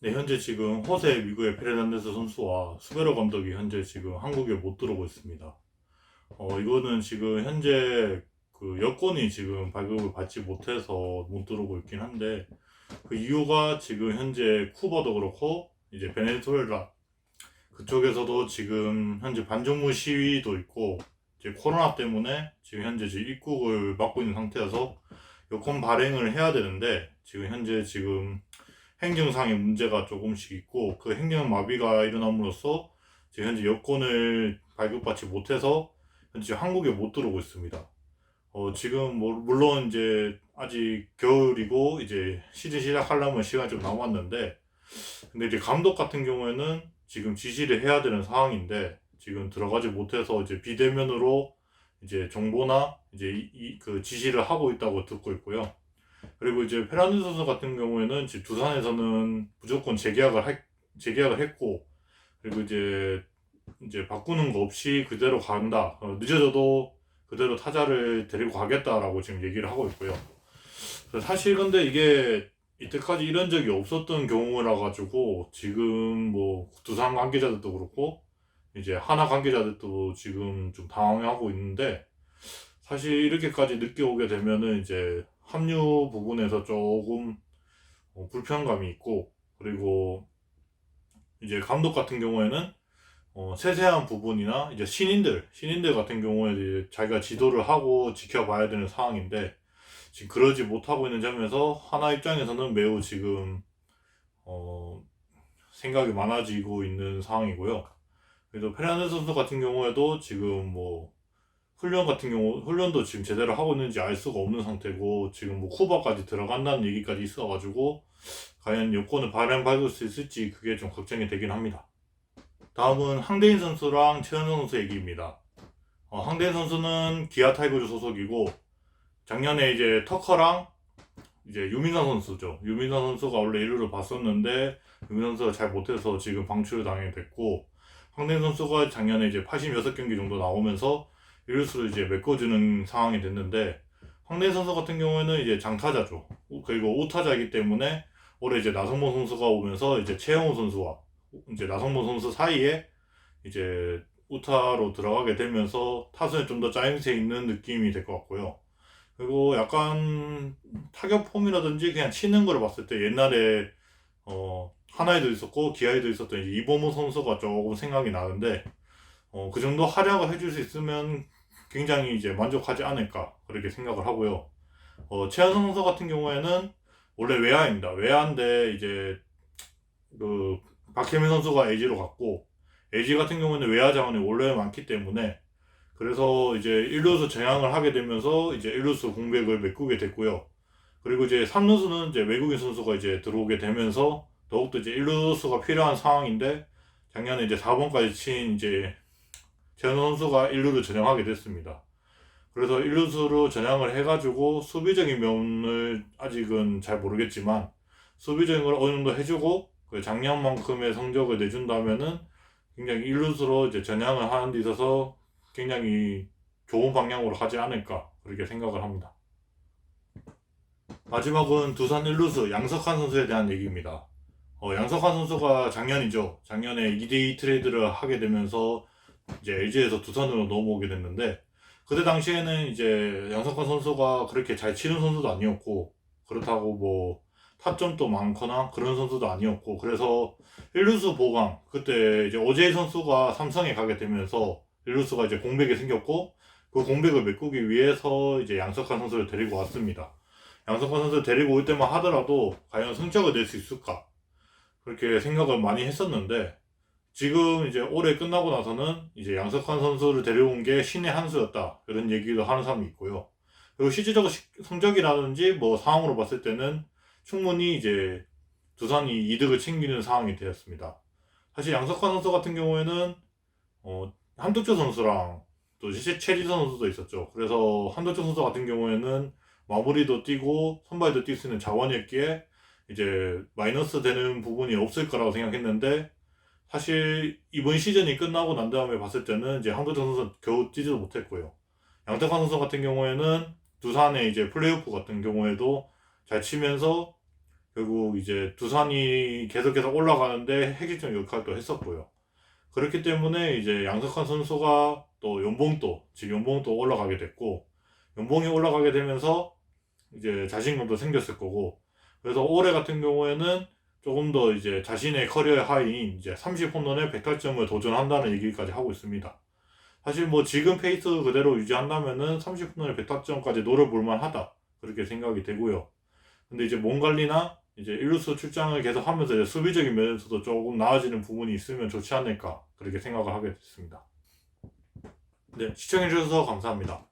네, 현재 지금 호세 미국의 페르난데스 선수와 수베로 감독이 현재 지금 한국에 못 들어오고 있습니다. 어, 이거는 지금 현재 그 여권이 지금 발급을 받지 못해서 못 들어오고 있긴 한데 그 이유가 지금 현재 쿠바도 그렇고 이제 베네수엘라 그쪽에서도 지금 현재 반정부 시위도 있고 이제 코로나 때문에 지금 현재 지금 입국을 막고 있는 상태여서 여권 발행을 해야 되는데 지금 현재 지금 행정상의 문제가 조금씩 있고 그 행정 마비가 일어남으로써 현재 여권을 발급받지 못해서 현재 한국에 못 들어오고 있습니다. 어, 지금 뭐 물론 이제 아직 겨울이고 이제 시즌 시작하려면 시간이 좀 남았는데 근데 이제 감독 같은 경우에는 지금 지시를 해야 되는 상황인데 지금 들어가지 못해서 이제 비대면으로 이제 정보나 이제 이, 이- 그 지시를 하고 있다고 듣고 있고요. 그리고 이제 페란드 선수 같은 경우에는 지금 두산에서는 무조건 재계약을 할, 재계약을 했고 그리고 이제 이제 바꾸는 거 없이 그대로 간다. 어, 늦어져도 그대로 타자를 데리고 가겠다라고 지금 얘기를 하고 있고요. 사실 근데 이게 이때까지 이런 적이 없었던 경우라 가지고 지금 뭐 두산 관계자들도 그렇고 이제 하나 관계자들도 지금 좀 당황하고 있는데 사실 이렇게까지 늦게 오게 되면은 이제 합류 부분에서 조금 어, 불편감이 있고 그리고 이제 감독 같은 경우에는 어, 세세한 부분이나 이제 신인들 신인들 같은 경우에 이제 자기가 지도를 하고 지켜봐야 되는 상황인데 지금 그러지 못하고 있는 점에서 하나 입장에서는 매우 지금 어, 생각이 많아지고 있는 상황이고요. 그래서 페르난데스 선수 같은 경우에도 지금 뭐 훈련 같은 경우 훈련도 지금 제대로 하고 있는지 알 수가 없는 상태고 지금 뭐 쿠바까지 들어간다는 얘기까지 있어가지고 과연 여권을 발행받을 수 있을지 그게 좀 걱정이 되긴 합니다. 다음은 황대인 선수랑 최현성 선수 얘기입니다. 어, 황대인 선수는 기아 타이거즈 소속이고 작년에 이제 터커랑 이제 유민선 선수죠. 유민선 선수가 원래 1루를 봤었는데 유민선 선수가 잘 못해서 지금 방출을 당하게 됐고 황대인 선수가 작년에 이제 86경기 정도 나오면서 1루수를 이제 메꿔주는 상황이 됐는데 황대인 선수 같은 경우에는 이제 장타자죠. 그리고 우타자이기 때문에 올해 이제 나성범 선수가 오면서 이제 최영호 선수와 이제 나성범 선수 사이에 이제 우타로 들어가게 되면서 타선에 좀 더 짜임새 있는 느낌이 될 것 같고요. 그리고 약간 타격 폼이라든지 그냥 치는 거를 봤을 때 옛날에 어 하나에도 있었고 기아에도 있었던 이범호 선수가 조금 생각이 나는데 어, 그 정도 활약을 해줄 수 있으면 굉장히 이제 만족하지 않을까 그렇게 생각을 하고요. 어, 최현성 선수 같은 경우에는 원래 외야입니다. 외야인데 이제 그 박혜민 선수가 LG로 갔고 LG 같은 경우는 외야 자원이 원래 많기 때문에 그래서 이제 1루수 전향을 하게 되면서 이제 1루수 공백을 메꾸게 됐고요. 그리고 이제 3루수는 이제 외국인 선수가 이제 들어오게 되면서 더욱더 이제 1루수가 필요한 상황인데 작년에 이제 4번까지 친 이제 선수가 1루를 전향하게 됐습니다. 그래서 1루수로 전향을 해가지고 수비적인 면을 아직은 잘 모르겠지만 수비적인 걸 어느 정도 해주고 그 작년만큼의 성적을 내준다면은 굉장히 1루수로 이제 전향을 하는 데 있어서 굉장히 좋은 방향으로 가지 않을까 그렇게 생각을 합니다. 마지막은 두산 1루수 양석환 선수에 대한 얘기입니다. 어, 양석환 선수가 작년이죠. 작년에 2대2 트레이드를 하게 되면서 이제 LG에서 두산으로 넘어오게 됐는데 그때 당시에는 이제 양석환 선수가 그렇게 잘 치는 선수도 아니었고 그렇다고 뭐 타점도 많거나 그런 선수도 아니었고 그래서 1루수 보강 그때 이제 오재희 선수가 삼성에 가게 되면서 1루수가 이제 공백이 생겼고 그 공백을 메꾸기 위해서 이제 양석환 선수를 데리고 왔습니다. 양석환 선수를 데리고 올 때만 하더라도 과연 성적을 낼 수 있을까 그렇게 생각을 많이 했었는데 지금 이제 올해 끝나고 나서는 이제 양석환 선수를 데려온 게 신의 한 수였다 이런 얘기도 하는 사람이 있고요. 그리고 실질적 시- 성적이라든지 뭐 상황으로 봤을 때는 충분히 이제 두산이 이득을 챙기는 상황이 되었습니다. 사실 양석환 선수 같은 경우에는 어, 한두철 선수랑 또 이제 최지선 선수도 있었죠. 그래서 한두철 선수 같은 경우에는 마무리도 뛰고 선발도 뛸 수 있는 자원이었기에 이제 마이너스 되는 부분이 없을 거라고 생각했는데 사실 이번 시즌이 끝나고 난 다음에 봤을 때는 이제 한두철 선수 겨우 뛰지도 못했고요. 양태환 선수 같은 경우에는 두산의 이제 플레이오프 같은 경우에도 잘 치면서 결국 이제 두산이 계속해서 올라가는데 핵심적 역할도 했었고요. 그렇기 때문에 이제 양석환 선수가 또 연봉도 지금 연봉도 올라가게 됐고 연봉이 올라가게 되면서 이제 자신감도 생겼을 거고 그래서 올해 같은 경우에는 조금 더 이제 자신의 커리어의 하이인 이제 30홈런에 100타점을 도전한다는 얘기까지 하고 있습니다. 사실 뭐 지금 페이스 그대로 유지한다면은 30홈런에 100타점까지 노려볼 만하다 그렇게 생각이 되고요. 근데 이제 몸 관리나 이제 일루수 출장을 계속 하면서 이제 수비적인 면에서도 조금 나아지는 부분이 있으면 좋지 않을까 그렇게 생각을 하게 됐습니다. 네, 시청해주셔서 감사합니다.